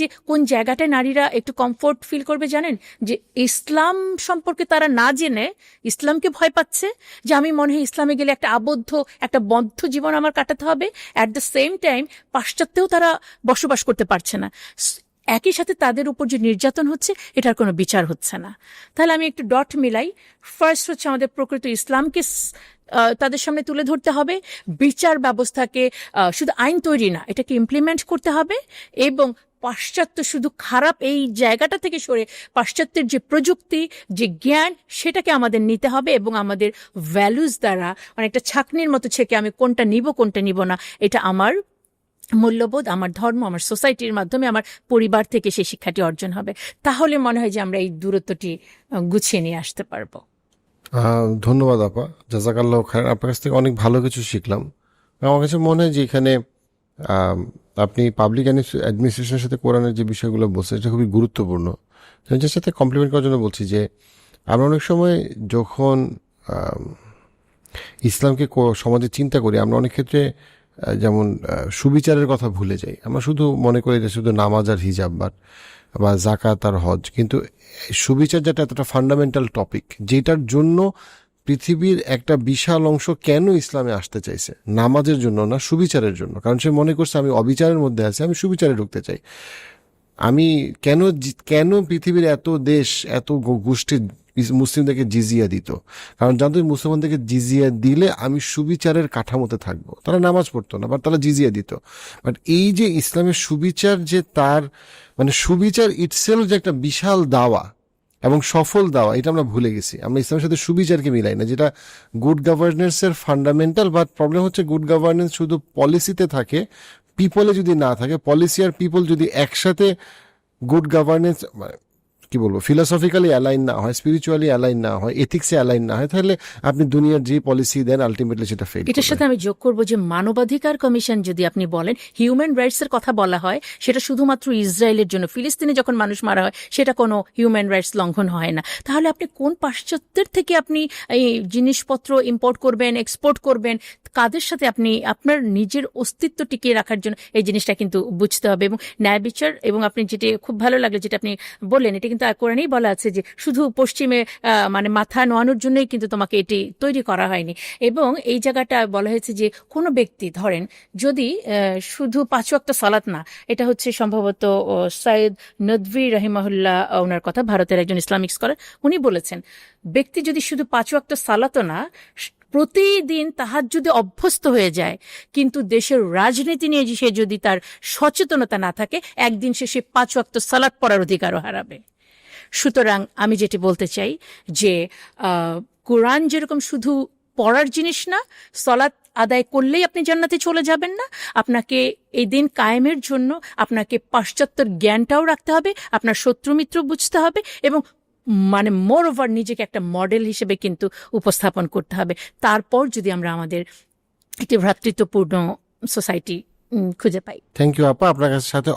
যে কোন জায়গাটায় নারীরা একটু কমফোর্ট ফিল করবে জানেন? যে ইসলাম সম্পর্কে তারা না জেনে ইসলামকে ভয় পাচ্ছে যে আমি মনে হয় ইসলামে গেলে একটা আবদ্ধ, একটা বদ্ধ জীবন আমার কাটাতে হবে। অ্যাট দ্য সেম টাইম পাশ্চাত্যেও তারা বসবাস করতে পারছে না। একই সাথে তাদের উপর যে নির্যাতন হচ্ছে, এটার কোনো বিচার হচ্ছে না। তাহলে আমি একটু ডট মিলাই ফার্স্ট হচ্ছে আমাদের প্রকৃত ইসলামকে তাদের সামনে তুলে ধরতে হবে। বিচার ব্যবস্থাকে শুধু আইন তৈরি না, এটাকে ইমপ্লিমেন্ট করতে হবে এবং পাশ্চাত্য শুধু খারাপ এই জায়গাটা থেকে সরে পাশ্চাত্যের যে প্রযুক্তি, যে জ্ঞান, সেটাকে আমাদের নিতে হবে এবং আমাদের ভ্যালুস দ্বারা অনেকটা ছাকনির মতো ছেকে আমি কোনটা নিব কোনটা নিব না, এটা আমার মূল্যবোধ আমার ধর্ম, আমার সোসাইটির মাধ্যমে আমার পরিবার থেকে সেই শিক্ষাটি অর্জন হবে। তাহলে মনে হয় যে আমরা এই দূরত্বটি গুছিয়ে নিয়ে আসতে পারব। ধন্যবাদ আপা। জাজাকাল্লাহ খায়ের আপনার কাছ থেকে অনেক ভালো কিছু শিখলাম। আমার কাছে মনে হয় যে এখানে আপনি পাবলিক অ্যাডমিনিস্ট্রেশনের সাথে কোরআনের যে বিষয়গুলো বলছেন, এটা খুবই গুরুত্বপূর্ণ। যার সাথে কমপ্লিমেন্ট করার জন্য বলছি যে, আমরা অনেক সময় যখন ইসলামকে সমাজে চিন্তা করি, আমরা অনেক ক্ষেত্রে যেমন সুবিচারের কথা ভুলে যাই। আমরা শুধু মনে করি যে শুধু নামাজ আর হিজাব বা জাকাত আর হজ। কিন্তু সুবিচার যেটা, এতটা ফান্ডামেন্টাল টপিক যেটার জন্য পৃথিবীর একটা বিশাল অংশ কেন ইসলামে আসতে চাইছে? নামাজের জন্য না সুবিচারের জন্য। কারণ সে মনে করছে, আমি অবিচারের মধ্যে আছি, আমি সুবিচারে ঢুকতে চাই। আমি কেন কেন পৃথিবীর এত দেশ, এত গো- গোষ্ঠী ইস- মুসলিমদেরকে জিজিয়া দিত। কারণ জানতো মুসলমানদেরকে জিজিয়া দিলে আমি সুবিচারের কাঠামোতে থাকব। তারা নামাজ পড়তো না, বাট তারা জিজিয়া দিত। বাট এই যে ইসলামের সুবিচার যে তার মানে সুবিচার ইটসেলফ যে একটা বিশাল দাওয়া এবং সফল দাওয়া, এটা আমরা ভুলে গেছি। আমরা ইসলামের সাথে সুবিচারকে মিলাই না, যেটা গুড গভর্নেন্সের ফান্ডামেন্টাল বাট প্রবলেম হচ্ছে গুড গভর্নেন্স শুধু পলিসিতে থাকে পিপলে যদি না থাকে পলিসি আর পিপল যদি একসাথে গুড গভর্নেন্স কি বলব ফিলোসফিক্যালি অ্যালাইন না হয় স্পিরিচুয়ালি অ্যালাইন না হয় এথিক্সে অ্যালাইন না হয় তাহলে আপনি দুনিয়ার যে পলিসি দেন আলটিমেটলি সেটা ফেল এটার সাথে আমি যোগ করব যে মানবাধিকার কমিশন যদি আপনি বলেন হিউম্যান রাইটস এর কথা বলা হয় সেটা শুধুমাত্র ইসরায়েলের জন্য ফিলিস্তিনে যখন মানুষ মারা হয় সেটা কোনো হিউম্যান রাইটস লঙ্ঘন হয় না। তাহলে আপনি কোন পাশ্চাত্যের থেকে আপনি এই জিনিসপত্র ইম্পোর্ট করবেন এক্সপোর্ট করবেন কাদের সাথে আপনি আপনার নিজের অস্তিত্ব টিকিয়ে রাখার জন্য এই জিনিসটা কিন্তু বুঝতে হবে। এবং ন্যায় বিচার এবং আপনি যেটি খুব ভালো লাগল যেটা আপনি বললেন এটা কিন্তু কোরআনেই বলা আছে যে শুধু পশ্চিমে মানে মাথা নোয়ানোর জন্যই কিন্তু তোমাকে এটি তৈরি করা হয়নি। এবং এই জায়গাটা বলা হয়েছে যে কোনো ব্যক্তি, ধরেন যদি শুধু পাঁচ ওয়াক্ত সালাত না, এটা হচ্ছে সম্ভবত সৈয়দ নদভি রহিমাহুল্লাহ ওনার কথা, ভারতের একজন ইসলামিক স্কলার, উনি বলেছেন, ব্যক্তি যদি শুধু পাঁচ ওয়াক্ত সালাতও না প্রতিদিন তাহার যদি অভ্যস্ত হয়ে যায়, কিন্তু দেশের রাজনীতি নিয়ে সে যদি তার সচেতনতা না থাকে, একদিন সে সে পাঁচ ওয়াক্ত সালাত পড়ার অধিকারও হারাবে। সুতরাং আমি যেটি বলতে চাই যে কোরআন যেরকম শুধু পড়ার জিনিস না, সলাৎ আদায় করলেই আপনি জান্নাতে চলে যাবেন না। আপনাকে এই দিন কায়েমের জন্য আপনাকে পাশ্চাত্যর জ্ঞানটাও রাখতে হবে, আপনার শত্রু মিত্র বুঝতে হবে এবং মানে মোর ওভার নিজেকে একটা মডেল হিসেবে কিন্তু উপস্থাপন করতে হবে। তারপর যদি আমরা আমাদের একটি ভ্রাতৃত্বপূর্ণ সোসাইটি খুঁজে পাই। থ্যাংক ইউ আপা। আপনার সাথে